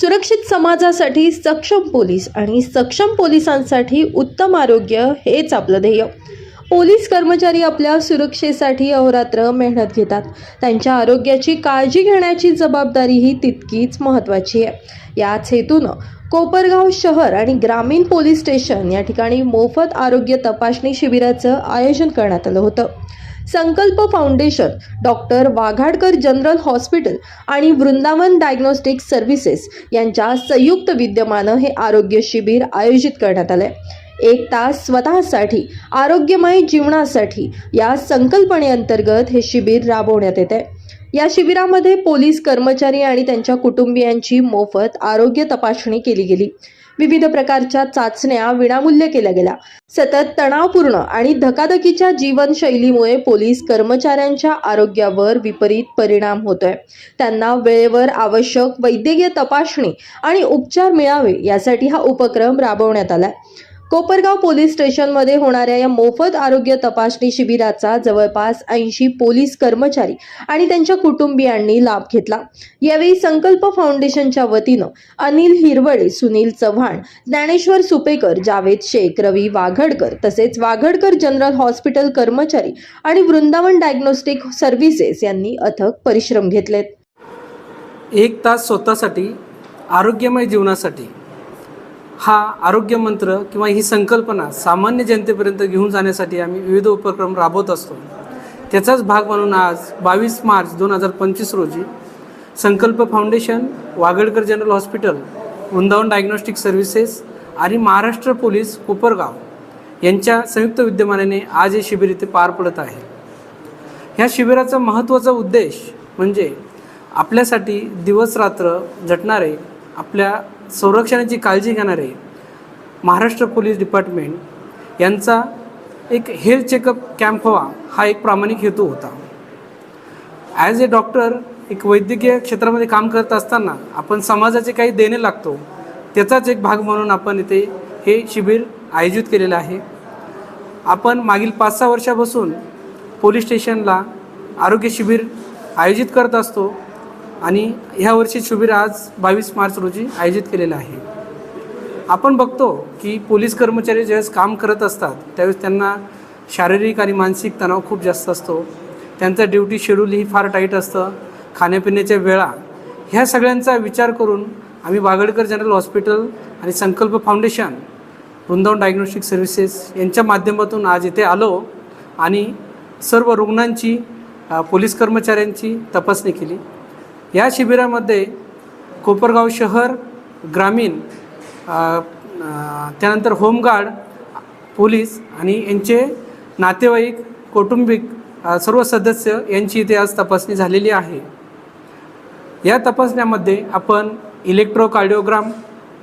सुरक्षित समाजासाठी सक्षम पोलीस आणि सक्षम पोलिसांसाठी उत्तम आरोग्य हेच आपलं ध्येय. पोलीस कर्मचारी आपल्या सुरक्षेसाठी अहोरात्र मेहनत घेतात. त्यांच्या आरोग्याची काळजी घेण्याची जबाबदारीही तितकीच महत्त्वाची आहे. याच हेतूनं कोपरगाव शहर आणि ग्रामीण पोलीस स्टेशन या ठिकाणी मोफत आरोग्य तपासणी शिबिराचं आयोजन करण्यात आलं होतं. Sankalp foundation doctor Waghadkar general hospital आणि वृंदावन डायग्नोस्टिक सर्व्हिसेस यांच्या संयुक्त विद्यमानं हे आरोग्य शिबिर आयोजित करण्यात आलंय. एक तास स्वतःसाठी आरोग्यमय जीवनासाठी या संकल्पनेअंतर्गत हे शिबिर राबवण्यात येते या शिबिरामध्ये पोलीस कर्मचारी आणि त्यांच्या कुटुंबियांची मोफत आरोग्य तपासणी केली गेली. विविध प्रकारच्या चाचण्या विनामूल्य केल्या गेल्या. सतत तणावपूर्ण आणि धकाधकीच्या जीवनशैलीमुळे पोलीस कर्मचाऱ्यांच्या आरोग्यावर विपरीत परिणाम होतोय. त्यांना वेळेवर आवश्यक वैद्यकीय तपासणी आणि उपचार मिळावे यासाठी हा उपक्रम राबवण्यात आलाय. कोपरगाव पोलीस स्टेशनमध्ये होणाऱ्या या मोफत आरोग्य तपासणी शिबिराचा जवळपास ऐंशी पोलीस कर्मचारी आणि त्यांच्या कुटुंबियांनी लाभ घेतला. यावेळी संकल्प फाउंडेशनच्या वतीनं अनिल हिरवळे सुनील चव्हाण ज्ञानेश्वर सुपेकर जावेद शेख रवी वाघडकर तसेच वाघडकर जनरल हॉस्पिटल कर्मचारी आणि वृंदावन डायग्नोस्टिक सर्व्हिसेस यांनी अथक परिश्रम घेतलेत. एक तास स्वतःसाठी आरोग्यमय जीवनासाठी हा आरोग्य मंत्र किंवा ही संकल्पना सामान्य जनतेपर्यंत घेऊन जाण्यासाठी आम्ही विविध उपक्रम राबवत असतो. त्याचाच भाग म्हणून आज बावीस मार्च दोन हजार पंचवीस रोजी Sankalp foundation Wagadkar general hospital Vrindavan diagnostic services आणि महाराष्ट्र पोलीस कोपरगाव यांच्या संयुक्त विद्यमानाने आज हे शिबिर इथे पार पडत आहे. ह्या शिबिराचा महत्त्वाचा उद्देश म्हणजे आपल्यासाठी दिवसरात्र झटणारे आपल्या संरक्षणाची काळजी घेणारे महाराष्ट्र पोलीस डिपार्टमेंट यांचा एक हेल्थ चेकअप कॅम्प व्हावा हा एक प्रामाणिक हेतू होता. ॲज ए डॉक्टर एक वैद्यकीय क्षेत्रामध्ये काम करत असताना आपण समाजाचे काही देणे लागतो त्याचाच एक भाग म्हणून आपण इथे हे शिबिर आयोजित केलेलं आहे. आपण मागील पाच सहा वर्षापासून पोलीस स्टेशनला आरोग्य शिबिर आयोजित करत असतो. आणि ह्या वर्षी शिबिर आज बावीस मार्च रोजी आयोजित केलेलं आहे. आपण बघतो की पोलीस कर्मचारी ज्यावेळेस काम करत असतात त्यावेळेस त्यांना शारीरिक आणि मानसिक तणाव खूप जास्त असतो. त्यांचं ड्युटी शेड्यूलही फार टाईट असतं. खाण्यापिण्याच्या वेळा ह्या सगळ्यांचा विचार करून आम्ही बागडकर जनरल हॉस्पिटल आणि संकल्प फाउंडेशन वृंदावन डायग्नोस्टिक सर्व्हिसेस यांच्या माध्यमातून आज इथे आलो आणि सर्व रुग्णांची पोलीस कर्मचाऱ्यांची तपासणी केली. या शिबिरामध्ये कोपरगाव शहर ग्रामीण त्यानंतर होमगार्ड पोलीस आणि यांचे नातेवाईक कौटुंबिक सर्व सदस्य यांची इथे आज तपासणी झालेली आहे. या तपासण्यामध्ये आपण इलेक्ट्रोकार्डिओग्राम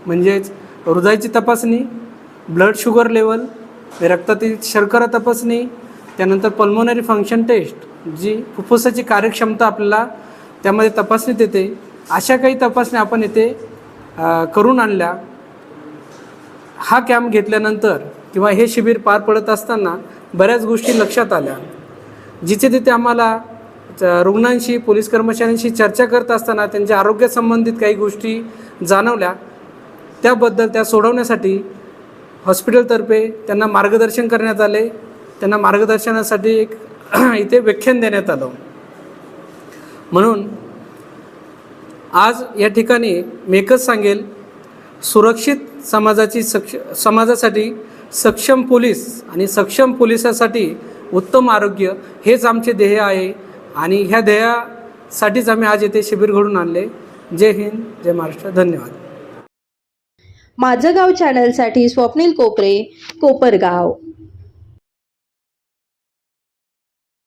म्हणजेच हृदयाची तपासणी ब्लड शुगर लेवल रक्तातील शर्करा तपासणी त्यानंतर पल्मोनरी फंक्शन टेस्ट जी फुफ्फुसाची कार्यक्षमता आपल्याला त्यामध्ये तपासणीत येते. अशा काही तपासण्या आपण येथे करून आणल्या. हा कॅम्प घेतल्यानंतर किंवा हे शिबिर पार पडत असताना बऱ्याच गोष्टी लक्षात आल्या. जिथे तिथे आम्हाला रुग्णांशी पोलीस कर्मचाऱ्यांशी चर्चा करत असताना त्यांच्या आरोग्यासंबंधित काही गोष्टी जाणवल्या. त्याबद्दल त्या सोडवण्यासाठी हॉस्पिटलतर्फे त्यांना मार्गदर्शन करण्यात आले. त्यांना मार्गदर्शनासाठी एक इथे व्याख्यान देण्यात आलं. म्हणून आज या ठिकाणी मी एकच सांगेल सुरक्षित समाजाची सक्ष समाजासाठी सक्षम पोलीस आणि सक्षम पोलिसासाठी उत्तम आरोग्य हेच आमचे ध्येय आहे आणि ह्या ध्येयासाठीच आम्ही आज येथे शिबिर घडून आणले. जय हिंद जय महाराष्ट्र. धन्यवाद. माझं गाव चॅनलसाठी स्वप्नील कोपरे कोपरगाव.